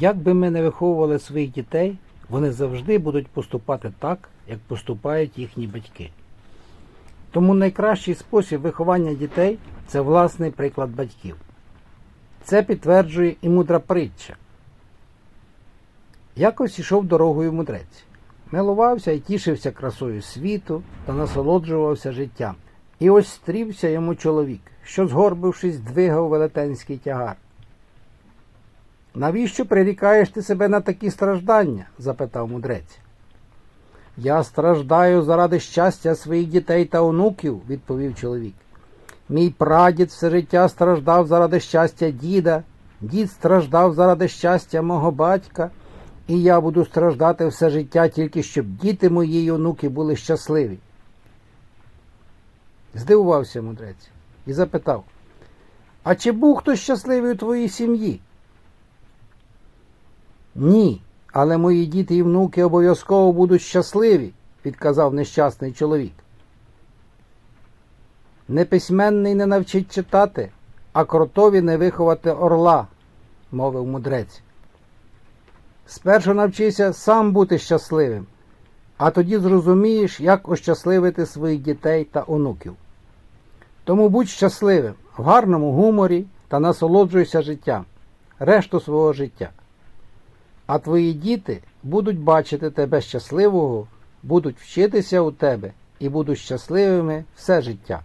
Як би ми не виховували своїх дітей, вони завжди будуть поступати так, як поступають їхні батьки. Тому найкращий спосіб виховання дітей це власний приклад батьків. Це підтверджує і мудра притча. Якось ішов дорогою мудрець, милувався і тішився красою світу та насолоджувався життям. І ось стрівся йому чоловік, що, згорбившись, двигав велетенський тягар. Навіщо прирікаєш ти себе на такі страждання? запитав мудрець. Я страждаю заради щастя своїх дітей та онуків, відповів чоловік. Мій прадід все життя страждав заради щастя діда, дід страждав заради щастя мого батька, і я буду страждати все життя тільки щоб діти мої й онуки були щасливі. Здивувався мудрець і запитав, а чи був хтось щасливий у твоїй сім'ї? Ні, але мої діти і внуки обов'язково будуть щасливі, відказав нещасний чоловік. Неписьменний не навчить читати, а кротові не виховати орла, мовив мудрець. Спершу навчися сам бути щасливим, а тоді зрозумієш, як ощасливити своїх дітей та онуків. Тому будь щасливим, в гарному гуморі та насолоджуйся життям, решту свого життя. А твої діти будуть бачити тебе щасливого, будуть вчитися у тебе і будуть щасливими все життя.